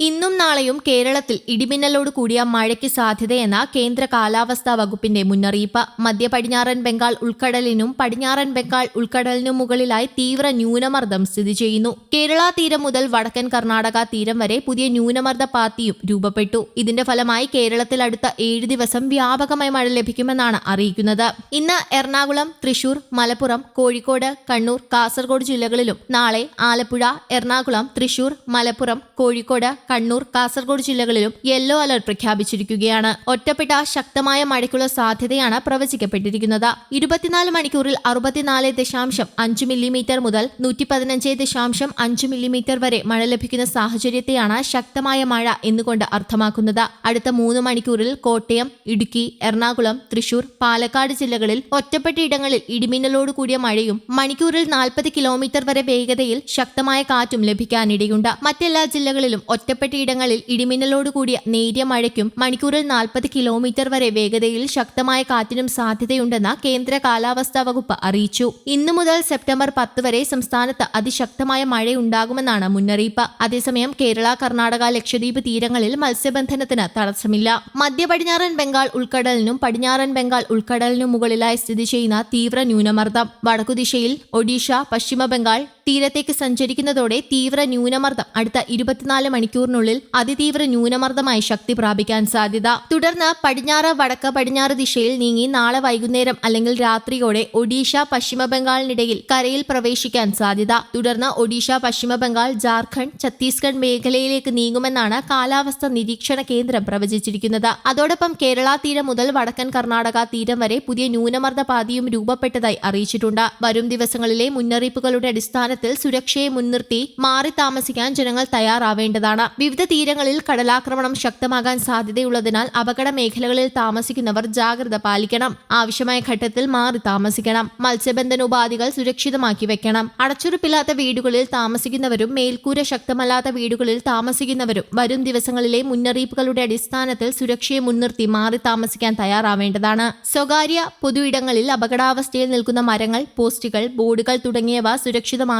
ഇന്നും നാളെയും കേരളത്തിൽ ഇടിമിന്നലോട് കൂടിയ മഴയ്ക്ക് സാധ്യതയെന്ന കേന്ദ്ര കാലാവസ്ഥാ വകുപ്പിന്റെ മുന്നറിയിപ്പ്. മധ്യ പടിഞ്ഞാറൻ ബംഗാൾ ഉൾക്കടലിനും പടിഞ്ഞാറൻ ബംഗാൾ ഉൾക്കടലിനും മുകളിലായി തീവ്ര ന്യൂനമർദ്ദം സ്ഥിതി ചെയ്യുന്നു. കേരള തീരം മുതൽ വടക്കൻ കർണാടക തീരം വരെ പുതിയ ന്യൂനമർദ്ദ പാത്തിയും രൂപപ്പെട്ടു. ഇതിന്റെ ഫലമായി കേരളത്തിൽ അടുത്ത ഏഴ് ദിവസം വ്യാപകമായി മഴ ലഭിക്കുമെന്നാണ് അറിയിക്കുന്നത്. ഇന്ന് എറണാകുളം തൃശൂർ മലപ്പുറം കോഴിക്കോട് കണ്ണൂർ കാസർഗോഡ് ജില്ലകളിലും നാളെ ആലപ്പുഴ എറണാകുളം തൃശൂർ മലപ്പുറം കോഴിക്കോട് കണ്ണൂർ കാസർഗോഡ് ജില്ലകളിലും യെല്ലോ അലർട്ട് പ്രഖ്യാപിച്ചിരിക്കുകയാണ്. ഒറ്റപ്പെട്ട ശക്തമായ മഴയ്ക്കുള്ള സാധ്യതയാണ് പ്രവചിക്കപ്പെട്ടിരിക്കുന്നത്. ഇരുപത്തിനാല് മണിക്കൂറിൽ അറുപത്തിനാല് ദശാംശം അഞ്ച് മില്ലിമീറ്റർ മുതൽ നൂറ്റി പതിനഞ്ച് ദശാംശം അഞ്ച് മില്ലിമീറ്റർ വരെ മഴ ലഭിക്കുന്ന സാഹചര്യത്തെയാണ് ശക്തമായ മഴ എന്നുകൊണ്ട് അർത്ഥമാക്കുന്നത്. അടുത്ത മൂന്ന് മണിക്കൂറിൽ കോട്ടയം ഇടുക്കി എറണാകുളം തൃശൂർ പാലക്കാട് ജില്ലകളിൽ ഒറ്റപ്പെട്ട ഇടങ്ങളിൽ ഇടിമിന്നലോട് കൂടിയ മഴയും മണിക്കൂറിൽ നാൽപ്പത് കിലോമീറ്റർ വരെ വേഗതയിൽ ശക്തമായ കാറ്റും ലഭിക്കാനിടയുണ്ട്. മറ്റെല്ലാ ജില്ലകളിലും ഒറ്റപ്പെട്ട ഇടങ്ങളിൽ ഇടിമിന്നലോടുകൂടിയ നേരിയ മഴയ്ക്കും മണിക്കൂറിൽ നാൽപ്പത് കിലോമീറ്റർ വരെ വേഗതയിൽ ശക്തമായ കാറ്റിനും സാധ്യതയുണ്ടെന്ന് കേന്ദ്ര കാലാവസ്ഥാ വകുപ്പ് അറിയിച്ചു. ഇന്നു മുതൽ സെപ്റ്റംബർ പത്ത് വരെ സംസ്ഥാനത്ത് അതിശക്തമായ മഴയുണ്ടാകുമെന്നാണ് മുന്നറിയിപ്പ്. അതേസമയം കേരള കർണാടക ലക്ഷദ്വീപ് തീരങ്ങളിൽ മത്സ്യബന്ധനത്തിന് തടസ്സമില്ല. മധ്യ പടിഞ്ഞാറൻ ബംഗാൾ ഉൾക്കടലിനും പടിഞ്ഞാറൻ ബംഗാൾ ഉൾക്കടലിനും മുകളിലായി സ്ഥിതി ചെയ്യുന്ന തീവ്ര ന്യൂനമർദ്ദം. വടക്കുദിശയിൽ ഒഡീഷ പശ്ചിമ ബംഗാൾ തീരത്തേക്ക് സഞ്ചരിക്കുന്നതോടെ തീവ്ര ന്യൂനമർദ്ദം അടുത്ത ഇരുപത്തിനാല് മണിക്കൂറിനുള്ളിൽ അതിതീവ്ര ന്യൂനമർദ്ദമായി ശക്തി പ്രാപിക്കാൻ സാധ്യത. തുടർന്ന് പടിഞ്ഞാറ് വടക്ക് പടിഞ്ഞാറ് ദിശയിൽ നീങ്ങി നാളെ വൈകുന്നേരം അല്ലെങ്കിൽ രാത്രിയോടെ ഒഡീഷ പശ്ചിമ ബംഗാളിനിടയിൽ കരയിൽ പ്രവേശിക്കാൻ സാധ്യത. തുടർന്ന് ഒഡീഷ പശ്ചിമ ബംഗാൾ ജാർഖണ്ഡ് ഛത്തീസ്ഗഡ് മേഖലയിലേക്ക് നീങ്ങുമെന്നാണ് കാലാവസ്ഥ നിരീക്ഷണ കേന്ദ്രം പ്രവചിച്ചിരിക്കുന്നത്. അതോടൊപ്പം കേരള തീരം മുതൽ വടക്കൻ കർണാടക തീരം വരെ പുതിയ ന്യൂനമർദ്ദ പാതിയും രൂപപ്പെട്ടതായി അറിയിച്ചിട്ടുണ്ട്. വരും ദിവസങ്ങളിലെ മുന്നറിയിപ്പുകളുടെ അടിസ്ഥാനത്തിൽ സുരക്ഷയെ മുൻനിർത്തി മാറി താമസിക്കാൻ ജനങ്ങൾ തയ്യാറാവേണ്ടതാണ്. വിവിധ തീരങ്ങളിൽ കടലാക്രമണം ശക്തമാകാൻ സാധ്യതയുള്ളതിനാൽ അപകട മേഖലകളിൽ താമസിക്കുന്നവർ ജാഗ്രത പാലിക്കണം. ആവശ്യമായ ഘട്ടത്തിൽ മാറി താമസിക്കണം. മത്സ്യബന്ധന ഉപാധികൾ സുരക്ഷിതമാക്കി വെക്കണം. അടച്ചുറപ്പില്ലാത്ത വീടുകളിൽ താമസിക്കുന്നവരും മേൽക്കൂര ശക്തമല്ലാത്ത വീടുകളിൽ താമസിക്കുന്നവരും വരും ദിവസങ്ങളിലെ മുന്നറിയിപ്പുകളുടെ അടിസ്ഥാനത്തിൽ സുരക്ഷയെ മുൻനിർത്തി മാറി താമസിക്കാൻ തയ്യാറാവേണ്ടതാണ്. സ്വകാര്യ പൊതു ഇടങ്ങളിൽ അപകടാവസ്ഥയിൽ നിൽക്കുന്ന മരങ്ങൾ പോസ്റ്റുകൾ ബോർഡുകൾ തുടങ്ങിയവ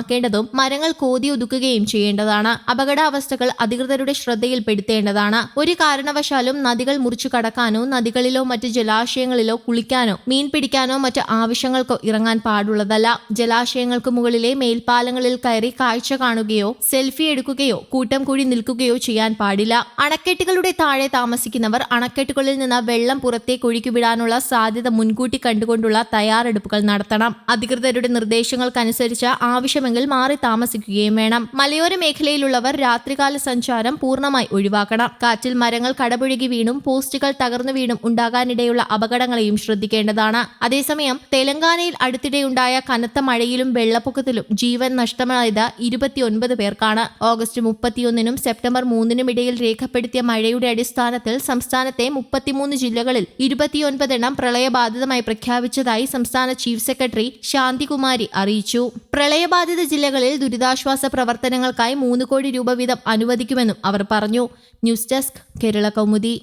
സുരക്ഷിതമാക്കേണ്ടതും മരങ്ങൾ കോതി ഒതുക്കുകയും ചെയ്യേണ്ടതാണ്. അപകടാവസ്ഥകൾ അധികൃതരുടെ ശ്രദ്ധയിൽപ്പെടുത്തേണ്ടതാണ്. ഒരു കാരണവശാലും നദികൾ മുറിച്ചു കടക്കാനോ നദികളിലോ മറ്റ് ജലാശയങ്ങളിലോ കുളിക്കാനോ മീൻ പിടിക്കാനോ മറ്റ് ആവശ്യങ്ങൾക്കോ ഇറങ്ങാൻ പാടുള്ളതല്ല. ജലാശയങ്ങൾക്ക് മുകളിലെ മേൽപ്പാലങ്ങളിൽ കയറി കാഴ്ച കാണുകയോ സെൽഫി എടുക്കുകയോ കൂട്ടം കൂടി നിൽക്കുകയോ ചെയ്യാൻ പാടില്ല. അണക്കെട്ടുകളുടെ താഴെ താമസിക്കുന്നവർ അണക്കെട്ടുകളിൽ നിന്ന് വെള്ളം പുറത്തേക്ക് ഒഴുക്കിവിടാനുള്ള സാധ്യത മുൻകൂട്ടി കണ്ടുകൊണ്ടുള്ള തയ്യാറെടുപ്പുകൾ നടത്തണം. അധികൃതരുടെ നിർദ്ദേശങ്ങൾക്കനുസരിച്ച് ആവശ്യമെങ്കിൽ മാറി താമസിക്കുകയും വേണം. മലയോര മേഖലയിലുള്ളവർ രാത്രികാല സഞ്ചാരം പൂർണമായി ഒഴിവാക്കണം. കാറ്റിൽ മരങ്ങൾ കടപുഴകി വീണും പോസ്റ്റുകൾ തകർന്നു വീണും ഉണ്ടാകാനിടയുള്ള അപകടങ്ങളെയും ശ്രദ്ധിക്കേണ്ടതാണ്. അതേസമയം തെലങ്കാനയിൽ അടുത്തിടെയുണ്ടായ കനത്ത മഴയിലും വെള്ളപ്പൊക്കത്തിലും ജീവൻ നഷ്ടമായത് ഇരുപത്തിയൊൻപത് പേർക്കാണ്. ഓഗസ്റ്റ് മുപ്പത്തിയൊന്നിനും സെപ്റ്റംബർ മൂന്നിനും ഇടയിൽ രേഖപ്പെടുത്തിയ മഴയുടെ അടിസ്ഥാനത്തിൽ സംസ്ഥാനത്തെ മുപ്പത്തിമൂന്ന് ജില്ലകളിൽ ഇരുപത്തിയൊൻപതെണ്ണം പ്രളയബാധിതമായി പ്രഖ്യാപിച്ചതായി സംസ്ഥാന ചീഫ് സെക്രട്ടറി ശാന്തികുമാരി അറിയിച്ചു. പ്രളയബാധിത ജില്ലകളിൽ ദുരിതാശ്വാസ പ്രവർത്തനങ്ങൾക്കായി മൂന്ന് കോടി രൂപ വീതം അനുവദിക്കുമെന്നും അവർ പറഞ്ഞു. News desk Kerala Kaumudi.